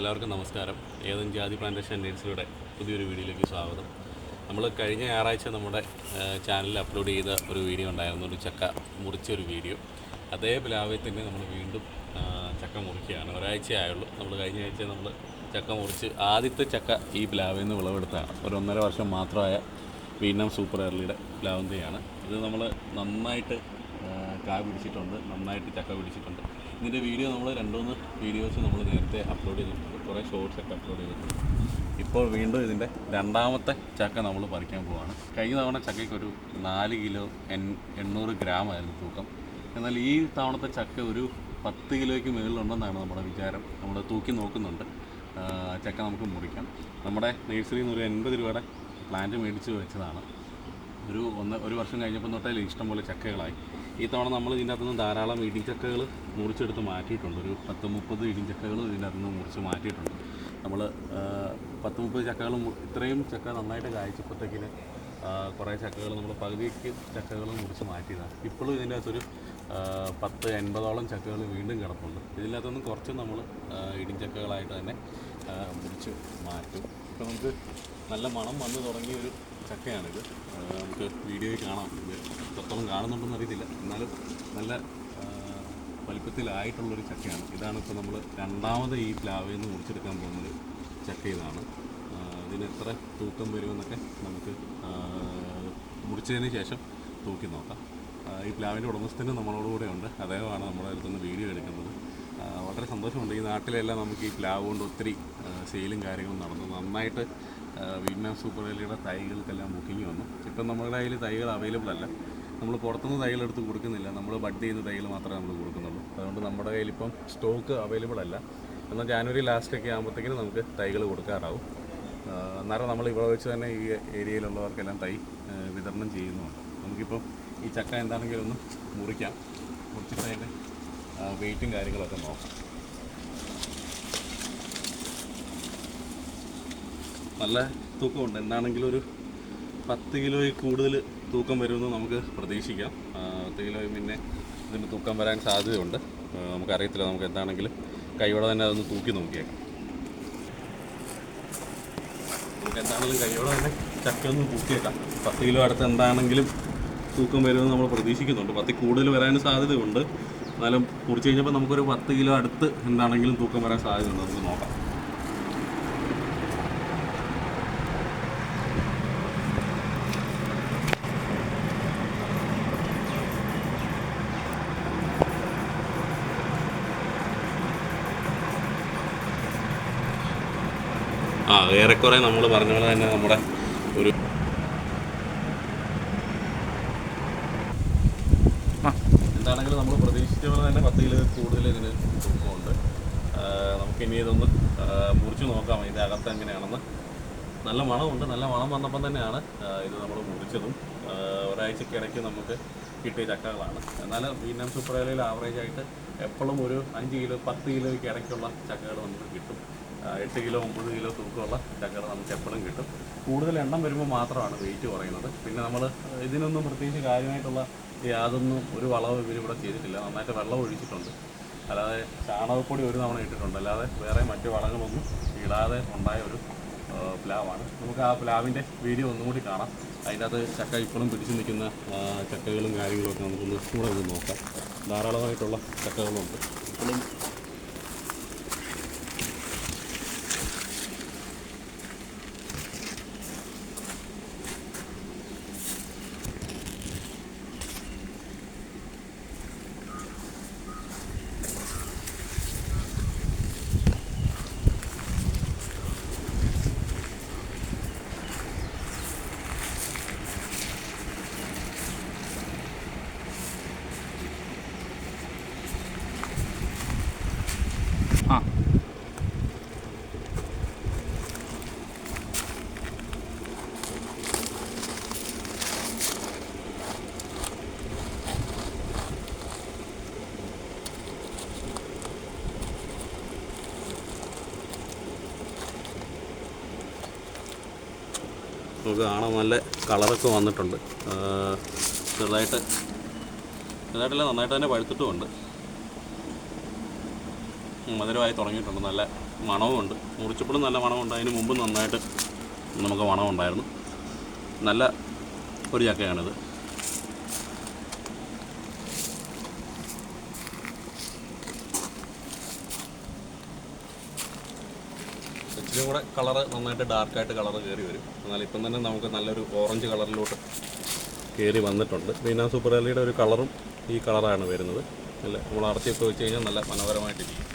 എല്ലാവർക്കും നമസ്കാരം. ഏതും ജാതി പ്ലാന്റേഷൻ നേഴ്സിലൂടെ പുതിയൊരു വീഡിയോയിലേക്ക് സ്വാഗതം. നമ്മൾ കഴിഞ്ഞ ഞായറാഴ്ച നമ്മുടെ ചാനലിൽ അപ്ലോഡ് ചെയ്ത ഒരു വീഡിയോ ഉണ്ടായിരുന്നു. ഒരു ചക്ക മുറിച്ച ഒരു വീഡിയോ. അതേ പ്ലാവിൽ തന്നെ നമ്മൾ വീണ്ടും ചക്ക മുറിക്കുകയാണ്. ഒരാഴ്ചയായുള്ളൂ നമ്മൾ കഴിഞ്ഞ ആഴ്ച നമ്മൾ ചക്ക മുറിച്ച് ആദ്യത്തെ ചക്ക ഈ പ്ലാവിൽ നിന്ന് വിളവെടുത്താണ് ഒരു ഒന്നര വർഷം മാത്രമായ വീണ്ടും സൂപ്പർ എർലിയുടെ പ്ലാവന്തയാണ് ഇത് നമ്മൾ നന്നായിട്ട് കാ പിടിച്ചിട്ടുണ്ട്. നന്നായിട്ട് ചക്ക പിടിച്ചിട്ടുണ്ട്. ഇതിന്റെ വീഡിയോ നമ്മൾ രണ്ടുമൂന്ന് വീഡിയോസ് നമ്മൾ നേരത്തെ അപ്ലോഡ് ചെയ്തിട്ടുണ്ട്. കുറേ ഷോർട്സ് ഒക്കെ അപ്ലോഡ് ചെയ്തിട്ടുണ്ട്. ഇപ്പോൾ വീണ്ടും ഇതിന്റെ രണ്ടാമത്തെ ചക്ക നമ്മൾ പറിക്കാൻ പോവാണ്. കഴിഞ്ഞ തവണ ചക്കയ്ക്ക് ഒരു നാല് കിലോ എൺ എണ്ണൂറ് ഗ്രാം ആയിരുന്നു തൂക്കം. എന്നാൽ ഈ തവണത്തെ ചക്ക ഒരു പത്ത് കിലോയ്ക്ക് മുകളിലുണ്ടെന്നാണ് നമ്മുടെ വിചാരം. നമ്മൾ തൂക്കി നോക്കുന്നുണ്ട്. ചക്ക നമുക്ക് മുറിക്കാം. നമ്മുടെ നേഴ്സറിയിൽ നിന്ന് ഒരു എൺപത് രൂപയുടെ പ്ലാന്റ് മേടിച്ച് വെച്ചതാണ്. ഒരു ഒന്ന് ഒരു വർഷം കഴിഞ്ഞപ്പോൾ തൊട്ടേ ഇഷ്ടംപോലെ ചക്കകളായി. ഈ തവണ നമ്മൾ ഇതിന്റെ അകത്തുനിന്ന് ധാരാളം ഇടിഞ്ചക്കകൾ മുറിച്ചെടുത്ത് മാറ്റിയിട്ടുണ്ട്. ഒരു പത്ത് മുപ്പത് ഇടിഞ്ചക്കകൾ ഇതിന്റെ അകത്തുനിന്ന് മുറിച്ച് മാറ്റിയിട്ടുണ്ട്. നമ്മൾ പത്ത് മുപ്പത് ചക്കകൾ ഇത്രയും ചക്ക നന്നായിട്ട് കായ്ച്ചപ്പോഴത്തേക്കിന് കുറേ ചക്കകൾ നമ്മൾ പകുതിക്ക് ചക്കകൾ മുറിച്ച് മാറ്റിയതാണ്. ഇപ്പോഴും ഇതിന്റെ അകത്തൊരു പത്ത് എൺപതോളം ചക്കകൾ വീണ്ടും കിടപ്പുണ്ട്. ഇതിനകത്തുനിന്ന് കുറച്ച് നമ്മൾ ഇടിഞ്ചക്കകളായിട്ട് തന്നെ മുറിച്ച് മാറ്റും. ഇപ്പോൾ നമുക്ക് നല്ല മണം വന്ന് തുടങ്ങിയ ഒരു ചക്കയാണിത്. നമുക്ക് വീഡിയോയിൽ കാണാം. ഇത് എത്രത്തോളം കാണുന്നുണ്ടെന്ന് അറിയത്തില്ല. എന്നാലും നല്ല വലിപ്പത്തിലായിട്ടുള്ളൊരു ചക്കയാണ്. ഇതാണ് ഇപ്പോൾ നമ്മൾ രണ്ടാമത് ഈ പ്ലാവിൽ നിന്ന് മുറിച്ചെടുക്കാൻ പോകുന്നൊരു ചക്ക ഇതാണ്. ഇതിന് എത്ര തൂക്കം വരുമെന്നൊക്കെ നമുക്ക് മുറിച്ചതിന് ശേഷം തൂക്കി നോക്കാം. ഈ പ്ലാവിന്റെ ഉടമസ്ഥനും നമ്മളോടുകൂടെ ഉണ്ട് അദ്ദേഹമാണ് നമ്മുടെ അടുത്തുനിന്ന് വീഡിയോ എടുക്കുന്നത്. വളരെ സന്തോഷമുണ്ട്. ഈ നാട്ടിലെല്ലാം നമുക്ക് ഈ പ്ലാവ് കൊണ്ട് ഒത്തിരി സെയിലും കാര്യങ്ങളും നടന്നു. നന്നായിട്ട് വീറ്റ്നാം സൂപ്പർ വേലിയുടെ തൈകൾക്കെല്ലാം ബുക്കിംഗ് വന്നു. ഇപ്പം നമ്മുടെ കയ്യിൽ തൈകൾ അവൈലബിൾ അല്ല. നമ്മൾ പുറത്തുനിന്ന് തൈകൾ എടുത്ത് കൊടുക്കുന്നില്ല. നമ്മൾ ബഡ് ചെയ്യുന്ന തൈകൾ മാത്രമേ നമ്മൾ കൊടുക്കുന്നുള്ളൂ. അതുകൊണ്ട് നമ്മുടെ കയ്യിൽ ഇപ്പം സ്റ്റോക്ക് അവൈലബിൾ അല്ല. എന്നാൽ ജാനുവരി ലാസ്റ്റൊക്കെ ആകുമ്പോഴത്തേക്കിനും നമുക്ക് തൈകൾ കൊടുക്കാറാവും. അന്നേരം നമ്മൾ ഇവിടെ വെച്ച് തന്നെ ഈ ഏരിയയിലുള്ളവർക്കെല്ലാം തൈ വിതരണം ചെയ്യുന്നുണ്ട്. നമുക്കിപ്പം ഈ ചക്ക എന്താണെങ്കിലും ഒന്ന് മുറിക്കാം. മുറിച്ചിട്ട് അതിന്റെ വെയിറ്റും കാര്യങ്ങളൊക്കെ നോക്കാം. നല്ല തൂക്കമുണ്ട്. എന്താണെങ്കിലും ഒരു പത്ത് കിലോയിൽ കൂടുതൽ തൂക്കം വരുമെന്ന് നമുക്ക് പ്രതീക്ഷിക്കാം. പത്ത് കിലോ പിന്നെ ഇതിന് തൂക്കം വരാൻ സാധ്യതയുണ്ട്. നമുക്കറിയത്തില്ല നമുക്ക് എന്താണെങ്കിലും കൈയോടെ തന്നെ അതൊന്ന് തൂക്കി നോക്കിയേക്കാം നമുക്ക് എന്താണെങ്കിലും കൈയോടെ തന്നെ ചക്ക ഒന്ന് തൂക്കിയേക്കാം. പത്ത് കിലോ അടുത്ത് എന്താണെങ്കിലും തൂക്കം വരുമെന്ന് നമ്മൾ പ്രതീക്ഷിക്കുന്നുണ്ട്. പത്തിൽ കൂടുതൽ വരാനും സാധ്യതയുണ്ട്. എന്നാലും മുറിച്ച് കഴിഞ്ഞപ്പോൾ നമുക്കൊരു പത്ത് കിലോ അടുത്ത് എന്താണെങ്കിലും തൂക്കം വരാൻ സാധ്യതയുണ്ട്. നമുക്ക് നോക്കാം. ആ ഏറെക്കുറെ നമ്മൾ പറഞ്ഞ പോലെ തന്നെ നമ്മുടെ ഒരു എന്താണെങ്കിലും നമ്മൾ പ്രതീക്ഷിച്ച പോലെ തന്നെ പത്ത് കിലോ കൂടുതൽ ഇതിന് തൂക്കമുണ്ട് നമുക്ക് ഇനി ഇതൊന്ന് മുറിച്ച് നോക്കാം. ഇതിന്റെ അകത്ത് എങ്ങനെയാണെന്ന്. നല്ല മണമുണ്ട്. നല്ല മണം വന്നപ്പം തന്നെയാണ് ഇത് നമ്മൾ മുറിച്ചതും. ഒരാഴ്ചയ്ക്ക് ഇടയ്ക്ക് നമുക്ക് കിട്ടിയ ചക്കകളാണ്. എന്നാൽ വീനം സൂപ്പർ ഏലയിൽ ആവറേജ് ആയിട്ട് എപ്പോഴും ഒരു അഞ്ച് കിലോ പത്ത് കിലോയ്ക്ക് ഇടയ്ക്കുള്ള ചക്കകൾ നമുക്ക് കിട്ടും. എട്ട് കിലോ ഒമ്പത് കിലോ തൂക്കമുള്ള ചക്കകൾ നമുക്ക് എപ്പോഴും കിട്ടും. കൂടുതൽ എണ്ണം വരുമ്പോൾ മാത്രമാണ് വെയിറ്റ് കുറയുന്നത്. പിന്നെ നമ്മൾ ഇതിനൊന്നും പ്രത്യേകിച്ച് കാര്യമായിട്ടുള്ള യാതൊന്നും ഒരു വളവ് ഇവരിവിടെ ചെയ്തിട്ടില്ല. നന്നായിട്ട് വെള്ളം ഒഴിച്ചിട്ടുണ്ട്. അല്ലാതെ ചാണകപ്പൊടി ഒരു തവണ ഇട്ടിട്ടുണ്ട്. അല്ലാതെ വേറെ മറ്റ് വളങ്ങളൊന്നും ഇടാതെ ഉണ്ടായ ഒരു പ്ലാവാണ്. നമുക്ക് ആ പ്ലാവിന്റെ വീഡിയോ ഒന്നും കൂടി കാണാം. അതിന്റെ അകത്ത് ചക്ക ഇപ്പോഴും പിടിച്ചു നിൽക്കുന്ന ചക്കകളും കാര്യങ്ങളും ഒക്കെ നമുക്കൊന്ന് കൂടെ ഒന്ന് നോക്കാം. ധാരാളമായിട്ടുള്ള ചക്കകളുണ്ട്. ഇപ്പോഴും നമുക്ക് കാണാൻ നല്ല കളറൊക്കെ വന്നിട്ടുണ്ട്. ചെറുതായിട്ട് ചെറുതായിട്ടല്ല നന്നായിട്ട് തന്നെ പഴുത്തിട്ടുമുണ്ട്. മധുരമായി തുടങ്ങിയിട്ടുണ്ട്. നല്ല മണവുമുണ്ട്. മുറിച്ചപ്പോഴും നല്ല മണമുണ്ട് അതിന് മുമ്പ് നന്നായിട്ട് നമുക്ക് മണമുണ്ടായിരുന്നു നല്ല ഒരു ചക്കയാണിത് ഇച്ചിരി കൂടെ കളറ് നന്നായിട്ട് ഡാർക്കായിട്ട് കളറ് കയറി വരും. എന്നാൽ ഇപ്പം തന്നെ നമുക്ക് നല്ലൊരു ഓറഞ്ച് കളറിലോട്ട് കയറി വന്നിട്ടുണ്ട്. ബീന സൂപ്പർ അലിയുടെ ഒരു കളറും ഈ കളറാണ് വരുന്നത്. നല്ല നമ്മൾ അടച്ചിട്ട് വെച്ച് കഴിഞ്ഞാൽ നല്ല മനോഹരമായിട്ടിരിക്കും.